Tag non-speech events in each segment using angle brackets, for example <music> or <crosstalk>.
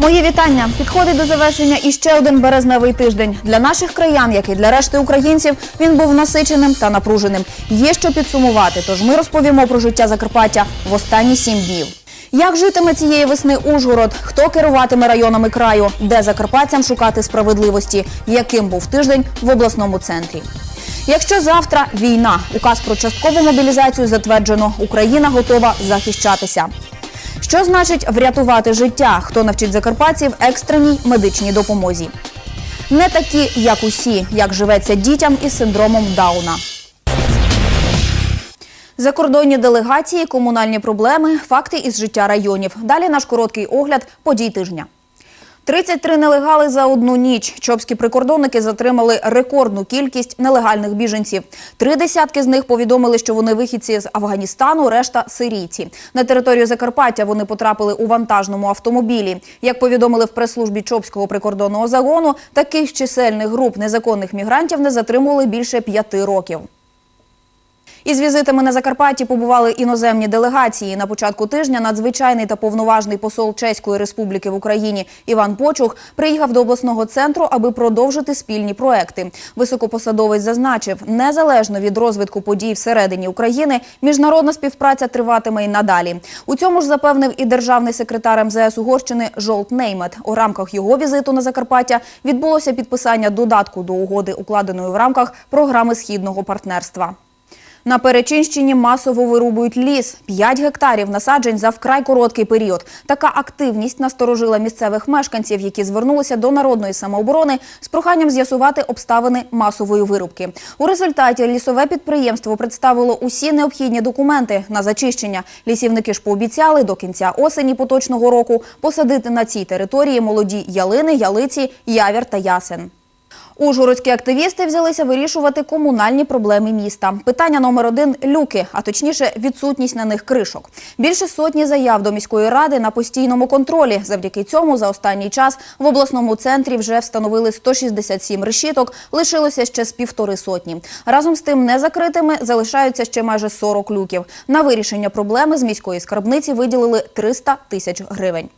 Мої вітання. Підходить до завершення іще один березневий тиждень. Для наших краян, як і для решти українців, він був насиченим та напруженим. Є що підсумувати, тож ми розповімо про життя Закарпаття в останні сім днів. Як житиме цієї весни Ужгород? Хто керуватиме районами краю? Де закарпатцям шукати справедливості? Яким був тиждень в обласному центрі? Якщо завтра війна, указ про часткову мобілізацію затверджено, Україна готова захищатися. Що значить врятувати життя? Хто навчить закарпатців екстреній медичній допомозі? Не такі, як усі, як живеться дітям із синдромом Дауна. Закордонні делегації, комунальні проблеми, факти із життя районів. Далі наш короткий огляд подій тижня. 33 нелегали за одну ніч. Чопські прикордонники затримали рекордну кількість нелегальних біженців. Три десятки з них повідомили, що вони вихідці з Афганістану, решта сирійці. На територію Закарпаття вони потрапили у вантажному автомобілі. Як повідомили в прес-службі Чопського прикордонного загону, таких чисельних груп незаконних мігрантів не затримували більше п'яти років. Із візитами на Закарпатті побували іноземні делегації. На початку тижня надзвичайний та повноважний посол Чеської республіки в Україні Іван Почух приїхав до обласного центру, аби продовжити спільні проекти. Високопосадовець зазначив, незалежно від розвитку подій всередині України, міжнародна співпраця триватиме й надалі. У цьому ж запевнив і державний секретар МЗС Угорщини Жолт Неймет. У рамках його візиту на Закарпаття відбулося підписання додатку до угоди, укладеної в рамках програми східного партнерства. На Перечинщині масово вирубують ліс. 5 гектарів насаджень за вкрай короткий період. Така активність насторожила місцевих мешканців, які звернулися до народної самооборони з проханням з'ясувати обставини масової вирубки. У результаті лісове підприємство представило усі необхідні документи на зачищення. Лісівники ж пообіцяли до кінця осені поточного року посадити на цій території молоді ялини, ялиці, явір та ясен. Ужгородські активісти взялися вирішувати комунальні проблеми міста. Питання номер один люки, а точніше відсутність на них кришок. Більше сотні заяв до міської ради на постійному контролі. Завдяки цьому за останній час в обласному центрі вже встановили 167 решіток, лишилося ще з півтори сотні. Разом з тим незакритими залишаються ще майже 40 люків. На вирішення проблеми з міської скарбниці виділили 300 тисяч гривень.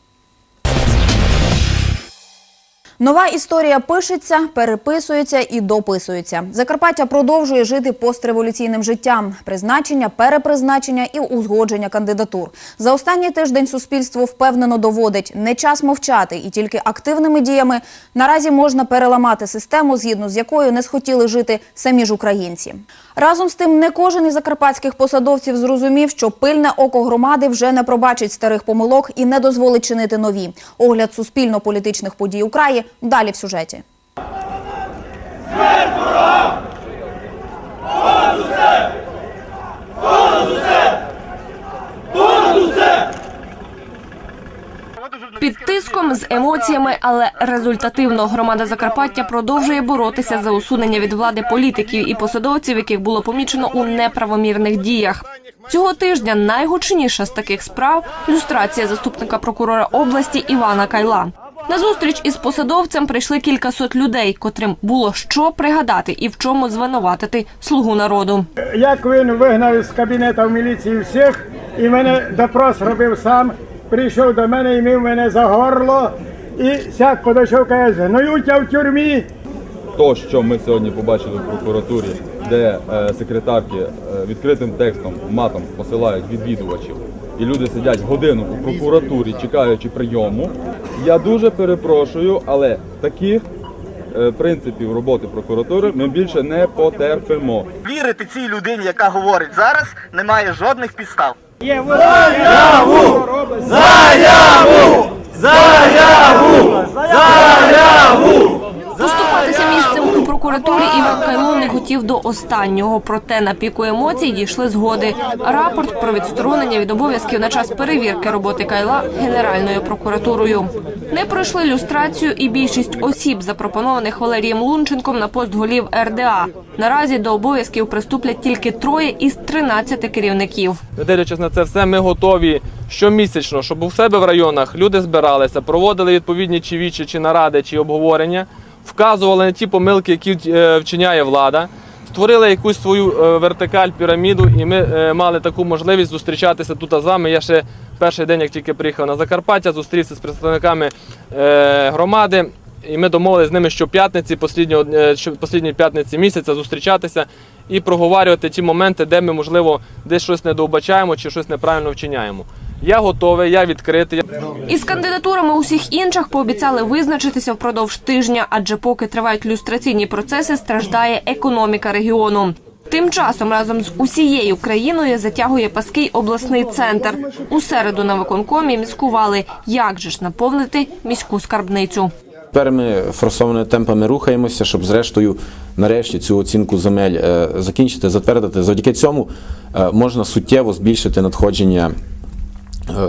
Нова історія пишеться, переписується і дописується. Закарпаття продовжує жити постреволюційним життям. Призначення, перепризначення і узгодження кандидатур. За останній тиждень суспільство впевнено доводить не час мовчати, і тільки активними діями наразі можна переламати систему, згідно з якою не схотіли жити самі ж українці. Разом з тим, не кожен із закарпатських посадовців зрозумів, що пильне око громади вже не пробачить старих помилок і не дозволить чинити нові. Огляд суспільно-політичних подій у краї далі в сюжеті. Під тиском з емоціями, але результативно громада Закарпаття продовжує боротися за усунення від влади політиків і посадовців, яких було помічено у неправомірних діях. Цього тижня найгучніша з таких справ люстрація заступника прокурора області Івана Кайла. На зустріч із посадовцем прийшли кількасот людей, котрим було що пригадати і в чому звинуватити слугу народу. Як він вигнав з кабінету міліції всіх, і мене допрос робив сам, прийшов до мене і мив мене за горло, і сяк подійшов, каже, гноють я в тюрмі. То, що ми сьогодні побачили в прокуратурі, де е, секретарки е, відкритим текстом матом посилають відвідувачів, і люди сидять годину у прокуратурі, чекаючи прийому. Я дуже перепрошую, але таких е, принципів роботи прокуратури ми більше не потерпимо. Вірити цій людині, яка говорить зараз, немає жодних підстав. Є Заяву! Заяву! у прокуратурі Іван Кайло не хотів до останнього. Проте на піку емоцій дійшли згоди. Рапорт про відсторонення від обов'язків на час перевірки роботи Кайла Генеральною прокуратурою. Не пройшли люстрацію і більшість осіб, запропонованих Валерієм Лунченком на пост голів РДА. Наразі до обов'язків приступлять тільки троє із 13 керівників. Не дивлячись на це все, ми готові щомісячно, щоб у себе в районах люди збиралися, проводили відповідні чи вічі, чи наради, чи обговорення, вказували на ті помилки, які е, вчиняє влада, створили якусь свою е, вертикаль, піраміду, і ми е, мали таку можливість зустрічатися тут з вами. Я ще перший день, як тільки приїхав на Закарпаття, зустрівся з представниками громади. І ми домовилися з ними що- послідній п'ятниці місяця зустрічатися і проговорювати ті моменти, де ми, можливо, десь щось недоубачаємо чи щось неправильно вчиняємо. Я готовий, я відкритий. Із кандидатурами усіх інших пообіцяли визначитися впродовж тижня, адже поки тривають люстраційні процеси, страждає економіка регіону. Тим часом разом з усією країною затягує паски обласний центр. У середу на виконкомі міскували, як же ж наповнити міську скарбницю. Тепер ми форсованими темпами рухаємося, щоб зрештою нарешті цю оцінку земель е, закінчити, затвердити. Завдяки цьому е, можна суттєво збільшити надходження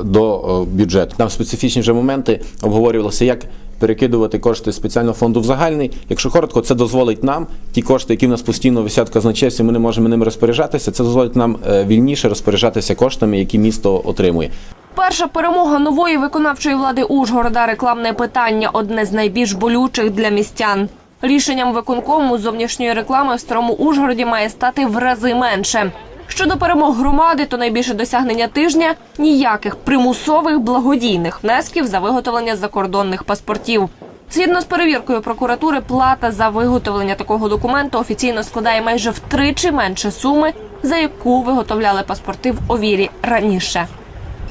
до е, бюджету. Там специфічні вже моменти обговорювалися, як перекидувати кошти спеціального фонду в загальний. Якщо коротко, це дозволить нам ті кошти, які в нас постійно висять в ми не можемо ними розпоряджатися. Це дозволить нам е, вільніше розпоряджатися коштами, які місто отримує. Перша перемога нової виконавчої влади Ужгорода рекламне питання одне з найбільш болючих для містян. Рішенням виконкому зовнішньої реклами в старому Ужгороді має стати в рази менше. Щодо перемог громади, то найбільше досягнення тижня ніяких примусових благодійних внесків за виготовлення закордонних паспортів. Згідно з перевіркою прокуратури, плата за виготовлення такого документу офіційно складає майже втричі менше суми, за яку виготовляли паспорти в овірі раніше.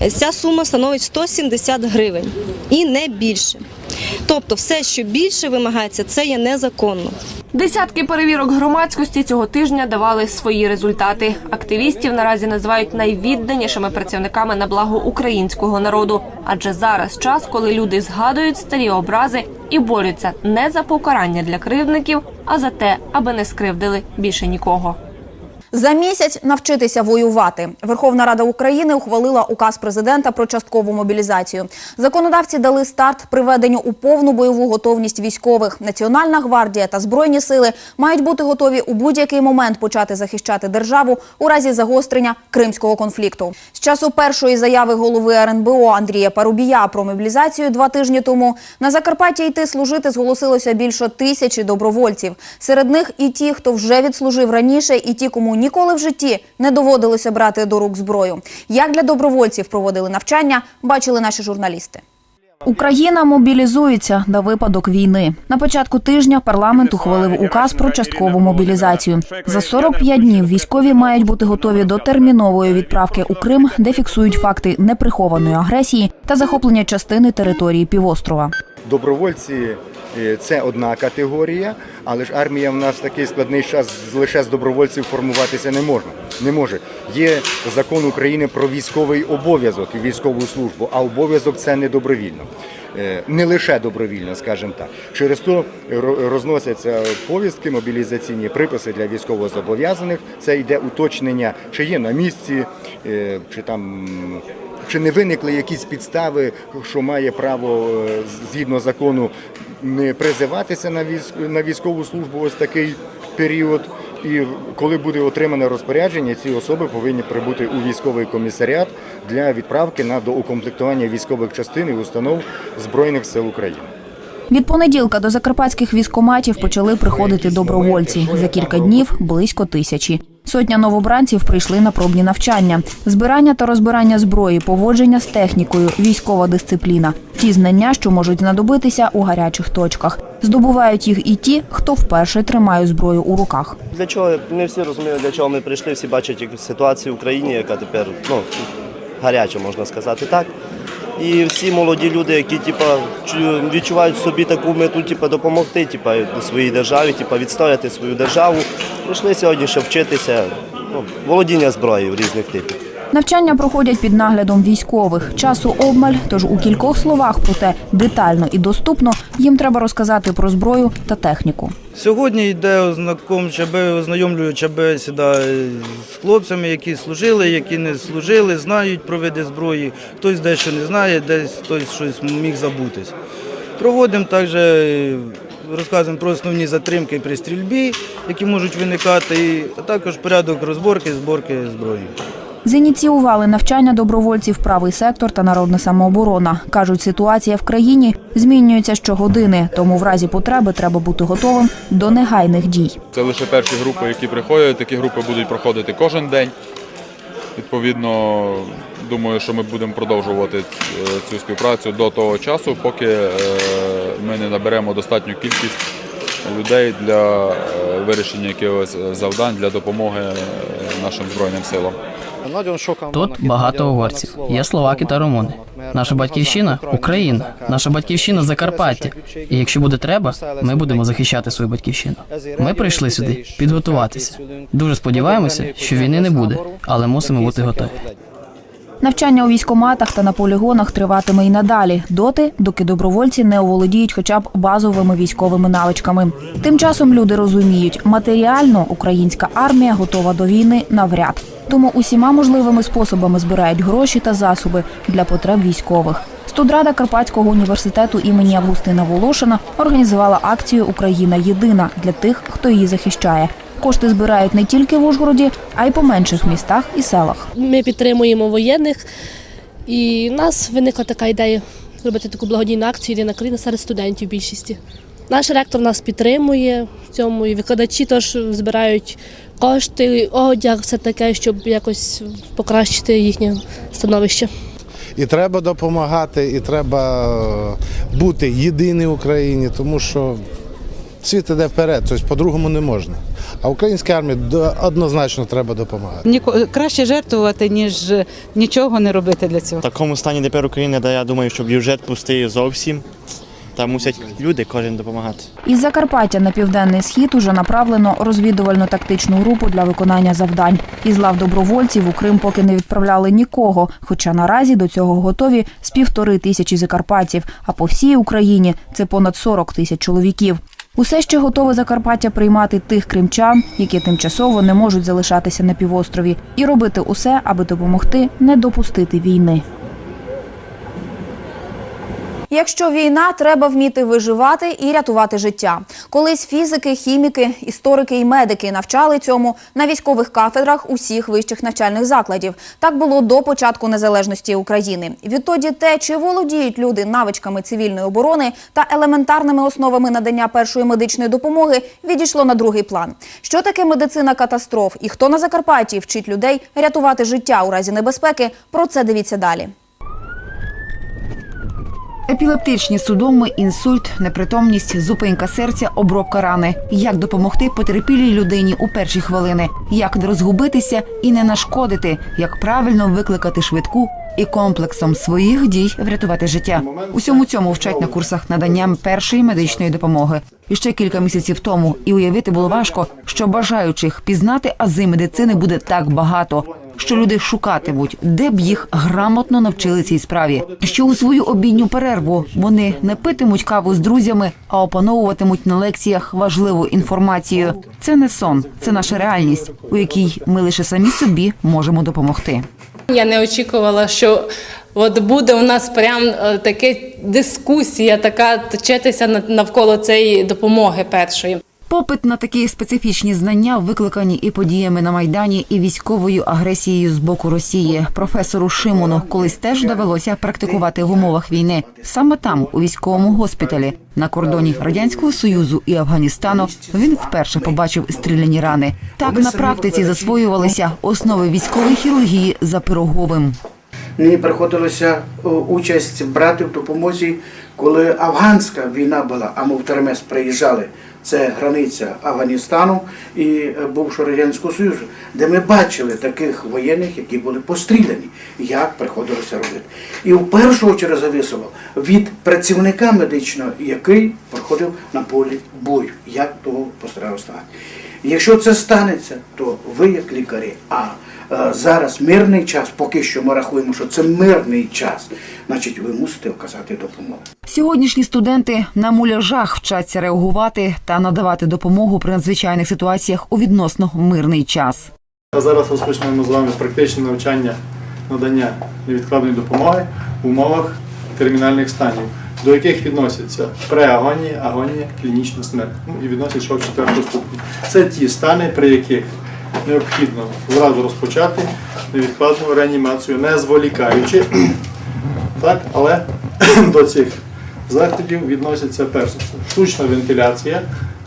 Ця сума становить 170 гривень і не більше. Тобто, все, що більше вимагається, це є незаконно. Десятки перевірок громадськості цього тижня давали свої результати. Активістів наразі називають найвідданішими працівниками на благо українського народу. Адже зараз час, коли люди згадують старі образи і борються не за покарання для кривдників, а за те, аби не скривдили більше нікого. За місяць навчитися воювати. Верховна Рада України ухвалила указ президента про часткову мобілізацію. Законодавці дали старт приведенню у повну бойову готовність військових. Національна гвардія та збройні сили мають бути готові у будь-який момент почати захищати державу у разі загострення кримського конфлікту. З часу першої заяви голови РНБО Андрія Парубія про мобілізацію два тижні тому на Закарпатті йти служити зголосилося більше тисячі добровольців. Серед них і ті, хто вже відслужив раніше, і ті, кому ніколи в житті не доводилося брати до рук зброю. Як для добровольців проводили навчання, бачили наші журналісти. Україна мобілізується на випадок війни. На початку тижня парламент ухвалив указ про часткову мобілізацію. За 45 днів військові мають бути готові до термінової відправки у Крим, де фіксують факти неприхованої агресії та захоплення частини території півострова. Добровольці це одна категорія, але ж армія в нас такий складний час лише з добровольців формуватися не можна. Не може. Є закон України про військовий обов'язок і військову службу, а обов'язок це не добровільно. Е, Не лише добровільно, скажімо так. Через то розносяться повістки, мобілізаційні приписи для військовозобов'язаних. Це йде уточнення, чи є на місці, е, чи там чи не виникли якісь підстави, що має право е, згідно закону призиватися на військ на військову службу ось такий період. І коли буде отримане розпорядження, ці особи повинні прибути у військовий комісаріат для відправки на доукомплектування військових частин і установ Збройних сил України. Від понеділка до закарпатських військоматів почали приходити добровольці. За кілька днів близько тисячі. Сотня новобранців прийшли на пробні навчання, збирання та розбирання зброї, поводження з технікою, військова дисципліна, ті знання, що можуть знадобитися у гарячих точках. Здобувають їх і ті, хто вперше тримає зброю у руках. Для чого не всі розуміють, для чого ми прийшли, всі бачать ситуацію в Україні, яка тепер ну, гаряча, можна сказати так. І всі молоді люди, які типа, чу- відчувають собі таку мету типа, допомогти типа, своїй державі, типа, відстояти свою державу, прийшли сьогодні, щоб вчитися ну, володіння зброєю різних типів. Навчання проходять під наглядом військових. Часу обмаль, тож у кількох словах, проте детально і доступно їм треба розказати про зброю та техніку. Сьогодні йде ознакомча, бе- ознайомлююча бесіда з хлопцями, які служили, які не служили, знають про види зброї. Хтось дещо не знає, десь хтось щось міг забутись. Проводимо також, е, розказуємо про основні затримки при стрільбі, які можуть виникати, а також порядок розборки, зборки зброї. Зініціювали навчання добровольців правий сектор та народна самооборона. Кажуть, ситуація в країні змінюється щогодини, тому в разі потреби треба бути готовим до негайних дій. Це лише перші групи, які приходять. Такі групи будуть проходити кожен день. Відповідно, думаю, що ми будемо продовжувати е, цю співпрацю до того часу, поки е, ми не наберемо достатню кількість людей для е, вирішення якихось завдань для допомоги нашим збройним силам. Тут багато угорців. Є словаки та румуни. Наша батьківщина Україна, наша батьківщина Закарпаття. І якщо буде треба, ми будемо захищати свою батьківщину. Ми прийшли сюди підготуватися. Дуже сподіваємося, що війни не буде, але мусимо бути готові. Навчання у військоматах та на полігонах триватиме і надалі, доти, доки добровольці не оволодіють хоча б базовими військовими навичками. Тим часом люди розуміють, матеріально українська армія готова до війни навряд. Тому усіма можливими способами збирають гроші та засоби для потреб військових. Студрада Карпатського університету імені Августина Волошина організувала акцію Україна єдина для тих, хто її захищає. Кошти збирають не тільки в Ужгороді, а й по менших містах і селах. Ми підтримуємо воєнних, і в нас виникла така ідея зробити таку благодійну акцію «Єдина країна серед студентів більшості. Наш ректор нас підтримує в цьому, і викладачі теж збирають кошти, одяг, все таке, щоб якось покращити їхнє становище. І треба допомагати, і треба бути єдині в Україні, тому що світ іде вперед, тобто по-другому не можна. А українській армії однозначно треба допомагати. Краще жертвувати, ніж нічого не робити для цього. В такому стані тепер України, де я думаю, що бюджет пустий зовсім. Там мусять люди кожен допомагати. Із Закарпаття на південний схід уже направлено розвідувально-тактичну групу для виконання завдань. Із лав добровольців у Крим поки не відправляли нікого, хоча наразі до цього готові з півтори тисячі закарпатців, а по всій Україні це понад 40 тисяч чоловіків. Усе ще готове Закарпаття приймати тих кримчан, які тимчасово не можуть залишатися на півострові, і робити усе, аби допомогти не допустити війни. Якщо війна, треба вміти виживати і рятувати життя. Колись фізики, хіміки, історики і медики навчали цьому на військових кафедрах усіх вищих навчальних закладів. Так було до початку незалежності України. Відтоді те, чи володіють люди навичками цивільної оборони та елементарними основами надання першої медичної допомоги, відійшло на другий план. Що таке медицина катастроф і хто на Закарпатті вчить людей рятувати життя у разі небезпеки? Про це дивіться далі. Епілептичні судоми, інсульт, непритомність, зупинка серця, обробка рани. Як допомогти потерпілій людині у перші хвилини? Як не розгубитися і не нашкодити? Як правильно викликати швидку і комплексом своїх дій врятувати життя? Усьому цьому вчать на курсах надання першої медичної допомоги. І ще кілька місяців тому і уявити було важко, що бажаючих пізнати ази медицини буде так багато. Що люди шукатимуть, де б їх грамотно навчили цій справі. Що у свою обідню перерву вони не питимуть каву з друзями, а опановуватимуть на лекціях важливу інформацію. Це не сон, це наша реальність, у якій ми лише самі собі можемо допомогти. Я не очікувала, що от буде у нас прям е, таке дискусія, така точитися навколо цієї допомоги першої. Попит на такі специфічні знання викликані і подіями на майдані, і військовою агресією з боку Росії. Професору Шимону колись теж довелося практикувати в умовах війни. Саме там, у військовому госпіталі, на кордоні радянського союзу і Афганістану, він вперше побачив стріляні рани. Так на практиці засвоювалися основи військової хірургії за пироговим. Мені приходилося участь брати в допомозі, коли афганська війна була, а ми в Термес приїжджали. Це границя Афганістану і е, бувшого Радянського Союзу, де ми бачили таких воєнних, які були постріляні, як приходилося робити. І в першу чергу зависило від працівника медичного, який проходив на полі бою, як того постарав стати. Якщо це станеться, то ви як лікарі, а зараз мирний час, поки що ми рахуємо, що це мирний час, значить ви мусите оказати допомогу. Сьогоднішні студенти на муляжах вчаться реагувати та надавати допомогу при надзвичайних ситуаціях у відносно мирний час. Зараз розпочнемо з вами практичне навчання надання невідкладної допомоги в умовах термінальних станів, до яких відносяться преагонія, агонія, клінічна смерть. Ну і відносять що в четверту ступінь. Це ті стани, при яких необхідно зразу розпочати невідкладну реанімацію, не зволікаючи. Так, але <clears throat> до цих заходів відносяться перше штучна вентиляція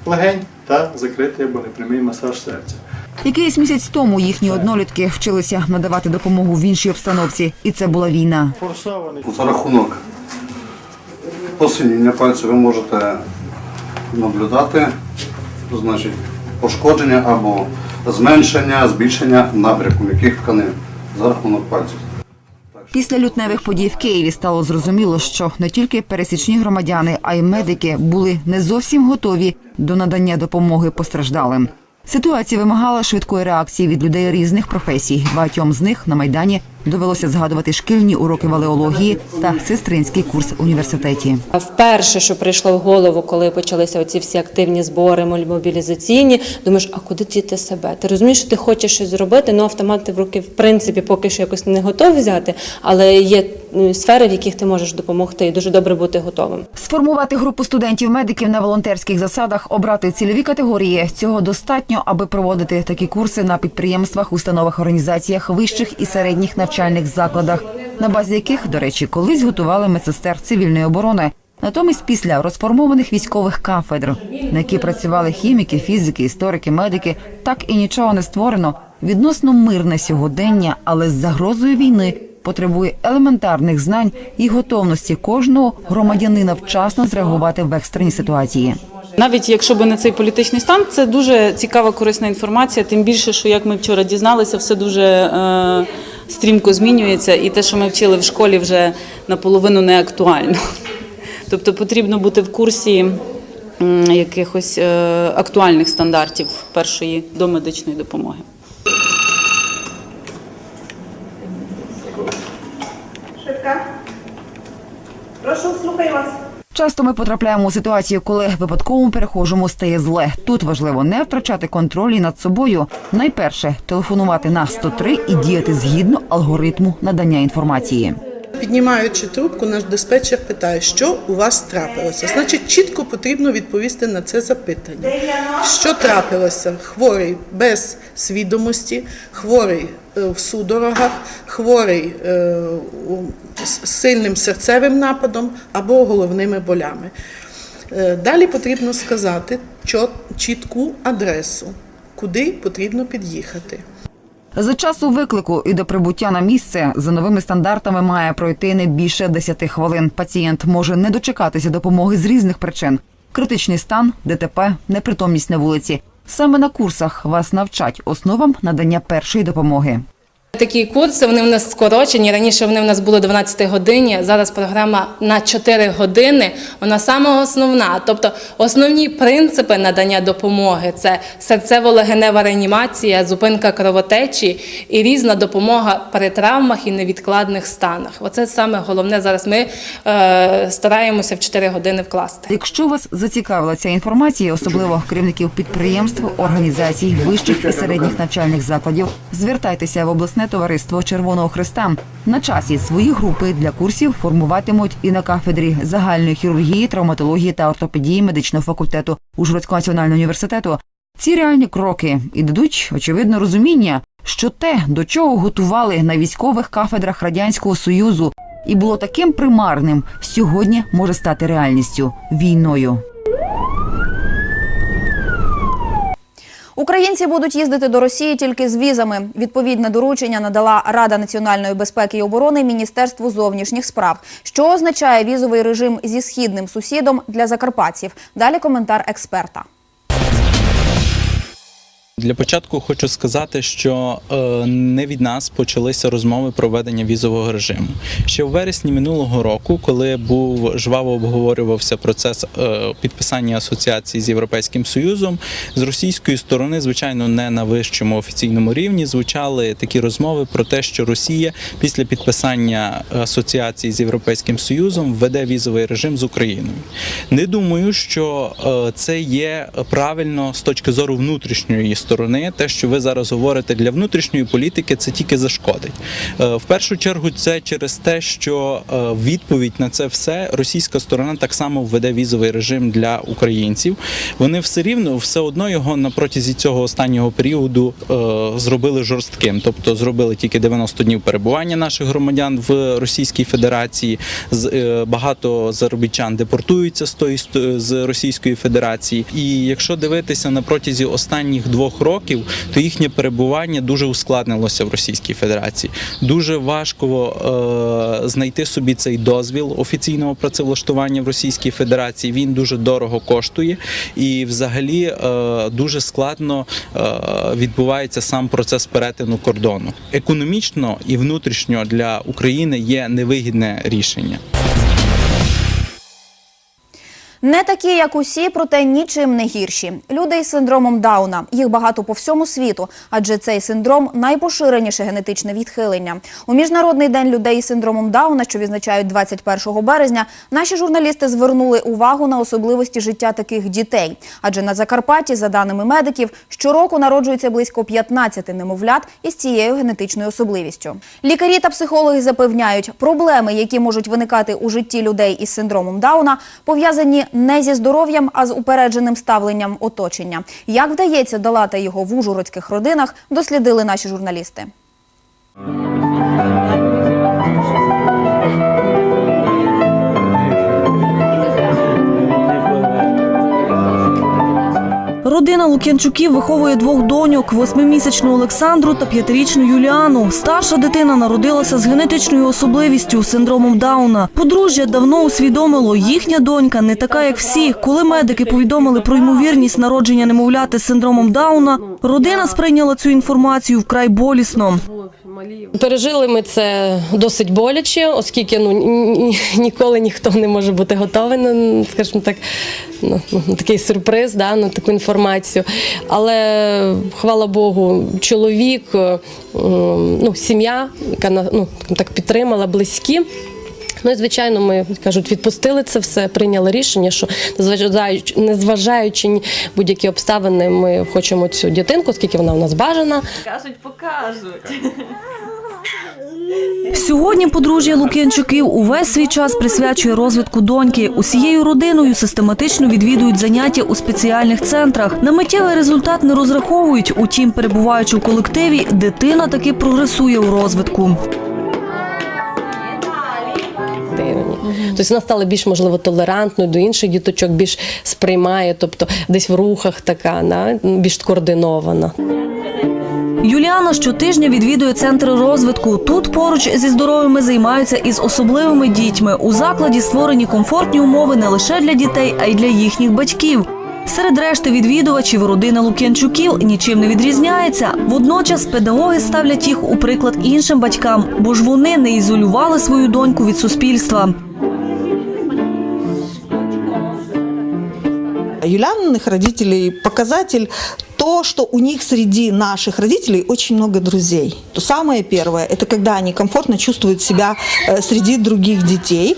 легень та закритий або непрямий масаж серця. Якийсь місяць тому їхні однолітки вчилися надавати допомогу в іншій обстановці, і це була війна. За рахунок посиніння пальця ви можете наблюдати значить, пошкодження або зменшення, збільшення напрямку м'яких тканин за рахунок пальців. Після лютневих подій в Києві стало зрозуміло, що не тільки пересічні громадяни, а й медики були не зовсім готові до надання допомоги постраждалим. Ситуація вимагала швидкої реакції від людей різних професій. Багатьом з них на майдані довелося згадувати шкільні уроки валеології та сестринський курс в університеті. Вперше, що прийшло в голову, коли почалися оці всі активні збори мобілізаційні, думаєш, а куди діти себе? Ти розумієш, що ти хочеш щось зробити, ну автомат ти в руки в принципі поки що якось не готов взяти, але є сфери, в яких ти можеш допомогти, і дуже добре бути готовим. Сформувати групу студентів-медиків на волонтерських засадах, обрати цільові категорії цього достатньо, аби проводити такі курси на підприємствах, установах, організаціях, вищих і середніх навчальних закладах, на базі яких, до речі, колись готували медсестер цивільної оборони. Натомість, після розформованих військових кафедр, на які працювали хіміки, фізики, історики, медики, так і нічого не створено. Відносно мирне сьогодення, але з загрозою війни потребує елементарних знань і готовності кожного громадянина вчасно зреагувати в екстрені ситуації. Навіть якщо би не цей політичний стан, це дуже цікава, корисна інформація. Тим більше, що як ми вчора дізналися, все дуже е, стрімко змінюється, і те, що ми вчили в школі, вже наполовину не актуально. Тобто потрібно бути в курсі якихось е, актуальних стандартів першої домедичної допомоги. Прошу, слухаю вас. Часто ми потрапляємо у ситуацію, коли випадковому перехожому стає зле. Тут важливо не втрачати контролі над собою. Найперше телефонувати на 103 і діяти згідно алгоритму надання інформації. Піднімаючи трубку, наш диспетчер питає, що у вас трапилося. Значить, чітко потрібно відповісти на це запитання. Що трапилося? Хворий без свідомості, хворий е, в судорогах, хворий е, з сильним серцевим нападом або головними болями. Е, Далі потрібно сказати чітку адресу, куди потрібно під'їхати. За часу виклику і до прибуття на місце за новими стандартами має пройти не більше 10 хвилин. Пацієнт може не дочекатися допомоги з різних причин: критичний стан, ДТП, непритомність на вулиці. Саме на курсах вас навчать основам надання першої допомоги. Такі курси вони в нас скорочені. Раніше вони в нас були 12 годині. Зараз програма на 4 години. Вона саме основна. Тобто основні принципи надання допомоги це серцево-легенева реанімація, зупинка кровотечі і різна допомога при травмах і невідкладних станах. Оце саме головне зараз. Ми е, стараємося в 4 години вкласти. Якщо вас зацікавила ця інформація, особливо керівників підприємств, організацій, вищих і середніх навчальних закладів, звертайтеся в обласне товариство Червоного Христа. На часі свої групи для курсів формуватимуть і на кафедрі загальної хірургії, травматології та ортопедії медичного факультету Ужгородського національного університету. Ці реальні кроки і дадуть очевидно розуміння, що те, до чого готували на військових кафедрах радянського союзу, і було таким примарним, сьогодні може стати реальністю війною. Українці будуть їздити до Росії тільки з візами. Відповідне доручення надала Рада національної безпеки і оборони Міністерству зовнішніх справ. Що означає візовий режим зі східним сусідом для закарпатців? Далі коментар експерта. Для початку хочу сказати, що е, не від нас почалися розмови про введення візового режиму. Ще в вересні минулого року, коли був жваво обговорювався процес е, підписання асоціації з Європейським Союзом, з російської сторони, звичайно, не на вищому офіційному рівні, звучали такі розмови про те, що Росія після підписання асоціації з Європейським Союзом введе візовий режим з Україною. Не думаю, що е, це є правильно з точки зору внутрішньої сторони. Те, що ви зараз говорите для внутрішньої політики, це тільки зашкодить. Е, В першу чергу, це через те, що е, відповідь на це все російська сторона так само введе візовий режим для українців. Вони все рівно все одно його на протязі цього останнього періоду е, зробили жорстким, тобто зробили тільки 90 днів перебування наших громадян в Російській Федерації. Багато заробітчан депортуються з тої з Російської Федерації. І якщо дивитися на протязі останніх двох років, то їхнє перебування дуже ускладнилося в Російській Федерації. Дуже важко е, знайти собі цей дозвіл офіційного працевлаштування в Російській Федерації. Він дуже дорого коштує і, взагалі, е, дуже складно е, відбувається сам процес перетину кордону. Економічно і внутрішньо для України є невигідне рішення. Не такі, як усі, проте нічим не гірші. Люди із синдромом Дауна. Їх багато по всьому світу, адже цей синдром найпоширеніше генетичне відхилення. У міжнародний день людей із синдромом Дауна, що відзначають 21 березня, наші журналісти звернули увагу на особливості життя таких дітей. Адже на Закарпатті, за даними медиків, щороку народжується близько 15 немовлят із цією генетичною особливістю. Лікарі та психологи запевняють, проблеми, які можуть виникати у житті людей із синдромом Дауна, пов'язані не зі здоров'ям, а з упередженим ставленням оточення. Як вдається долати його в ужгородських родинах, дослідили наші журналісти. Родина Лук'янчуків виховує двох доньок: восьмимісячну Олександру та п'ятирічну Юліану. Старша дитина народилася з генетичною особливістю синдромом Дауна. Подружжя давно усвідомило, їхня донька не така, як всі. Коли медики повідомили про ймовірність народження немовляти з синдромом Дауна, родина сприйняла цю інформацію вкрай болісно. Пережили ми це досить боляче, оскільки ну ні- ні- ніколи ніхто не може бути готовий на, скажімо так, ну, на такий сюрприз, да, на таку інформацію. Але хвала Богу, чоловік, е, ну, сім'я, яка на- ну, так підтримала, близькі. Ну і звичайно, ми кажуть, відпустили це все, прийняли рішення, що незважаючи, незважаючи ні будь-які обставини, ми хочемо цю дитинку, оскільки вона у нас бажана. Кажуть, покажуть. Сьогодні подружжя Лук'янчуків увесь свій час присвячує розвитку доньки. Усією родиною систематично відвідують заняття у спеціальних центрах. На миттєвий результат не розраховують. Утім, перебуваючи в колективі, дитина таки прогресує у розвитку. Тобто вона стала більш можливо толерантною до інших діточок, більш сприймає, тобто десь в рухах така, да, більш координована. Юліана щотижня відвідує центри розвитку. Тут поруч зі здоровими займаються із особливими дітьми. У закладі створені комфортні умови не лише для дітей, а й для їхніх батьків. Серед решти відвідувачів родина Лук'янчуків нічим не відрізняється. Водночас педагоги ставлять їх у приклад іншим батькам, бо ж вони не ізолювали свою доньку від суспільства. Юлианиных родителей показатель то, что у них среди наших родителей очень много друзей. То самое первое, это когда они комфортно чувствуют себя э, среди других детей,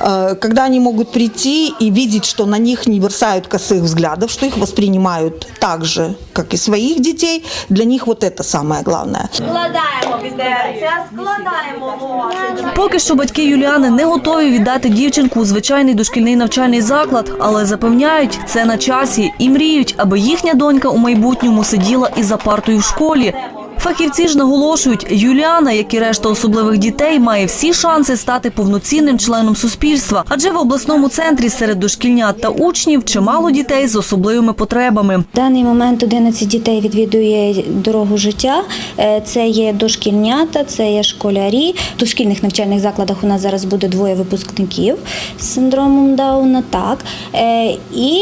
э, когда они могут прийти и видеть, что на них не бросают косых взглядов, что их воспринимают так же, как и своих детей. Для них вот это самое главное. Складаємо відерця, складаємо ноги. Поки що батьки Юліани не готові віддати дівчинку у звичайний дошкільний навчальний заклад, але запевняють, це на часі і мріють, аби їхня донька у майбутньому сиділа і за партою в школі. Фахівці ж наголошують, Юліана, як і решта особливих дітей, має всі шанси стати повноцінним членом суспільства, адже в обласному центрі серед дошкільнят та учнів чимало дітей з особливими потребами. Даний момент 11 дітей відвідує дорогу життя. Е, Це є дошкільнята, це є школярі. В дошкільних навчальних закладах у нас зараз буде двоє випускників з синдромом Дауна. Так Е, і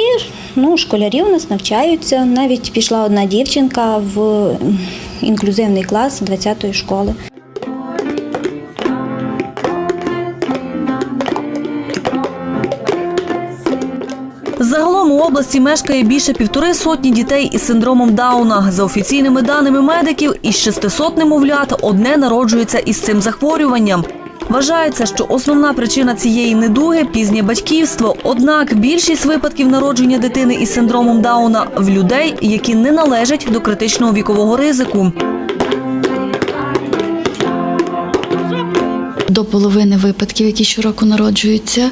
ну, школярі у нас навчаються. Навіть пішла одна дівчинка в інклюзивний клас 20-ї школи. Загалом у області мешкає більше півтори сотні дітей із синдромом Дауна. За офіційними даними медиків, із 600 немовлят одне народжується із цим захворюванням. Вважається, що основна причина цієї недуги пізнє батьківство. Однак більшість випадків народження дитини із синдромом Дауна в людей, які не належать до критичного вікового ризику. До половини випадків, які щороку народжуються,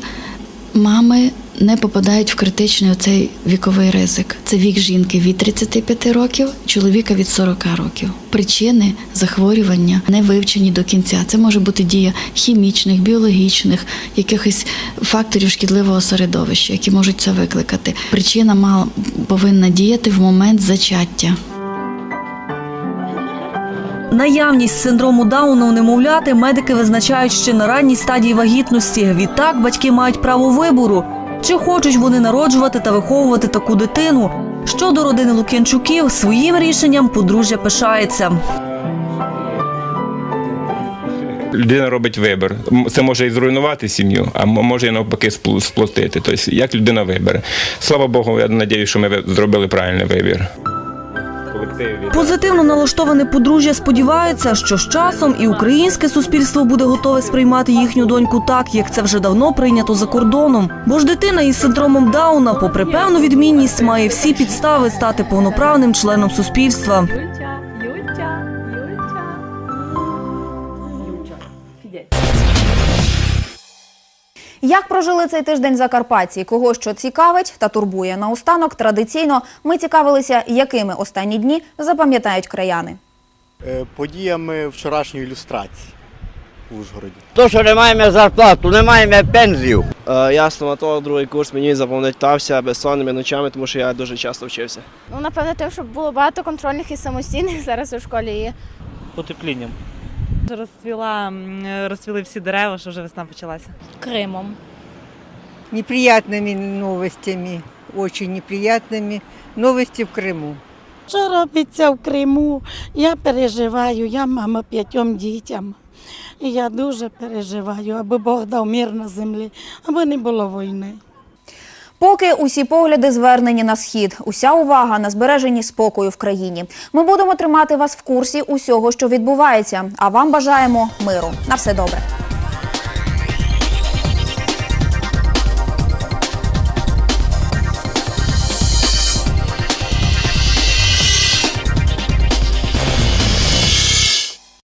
мами не попадають в критичний оцей віковий ризик. Це вік жінки від 35 років, чоловіка від 40 років. Причини захворювання не вивчені до кінця. Це може бути дія хімічних, біологічних, якихось факторів шкідливого середовища, які можуть це викликати. Причина мала повинна діяти в момент зачаття. Наявність синдрому Дауна у немовляти медики визначають ще на ранній стадії вагітності. Відтак батьки мають право вибору, чи хочуть вони народжувати та виховувати таку дитину. Щодо родини Лук'янчуків, своїм рішенням подружжя пишається. Людина робить вибір. Це може і зруйнувати сім'ю, а може і навпаки спло- сплотити. Тобто, як людина вибере. Слава Богу, я сподіваюся, що ми зробили правильний вибір. Колективі. Позитивно налаштоване подружжя сподівається, що з часом і українське суспільство буде готове сприймати їхню доньку так, як це вже давно прийнято за кордоном. Бо ж дитина із синдромом Дауна, попри певну відмінність, має всі підстави стати повноправним членом суспільства. Як прожили цей тиждень закарпатці? Кого що цікавить та турбує наостанок? Традиційно ми цікавилися, якими останні дні запам'ятають краяни. Е, подіями вчорашньої ілюстрації в Ужгороді. То, що не маємо зарплату, не маємо пензію. Е, я стоматолог, другий курс, мені запам'ятався безсонними ночами, тому що я дуже часто вчився. Ну, напевно, те, щоб було багато контрольних і самостійних <laughs> зараз у школі є. Потеплінням. Розцвіла, м, розцвіли всі дерева, що вже весна почалася. Кримом. неприятными новостями, очень неприятными. Новости в Крыму. Що робиться в Криму? Я переживаю, я мама п'ятьом дітям. І я дуже переживаю, аби Бог дав мир на землі, аби не було війни. Поки усі погляди звернені на схід, уся увага на збереженні спокою в країні. Ми будемо тримати вас в курсі усього, що відбувається. А вам бажаємо миру. На все добре.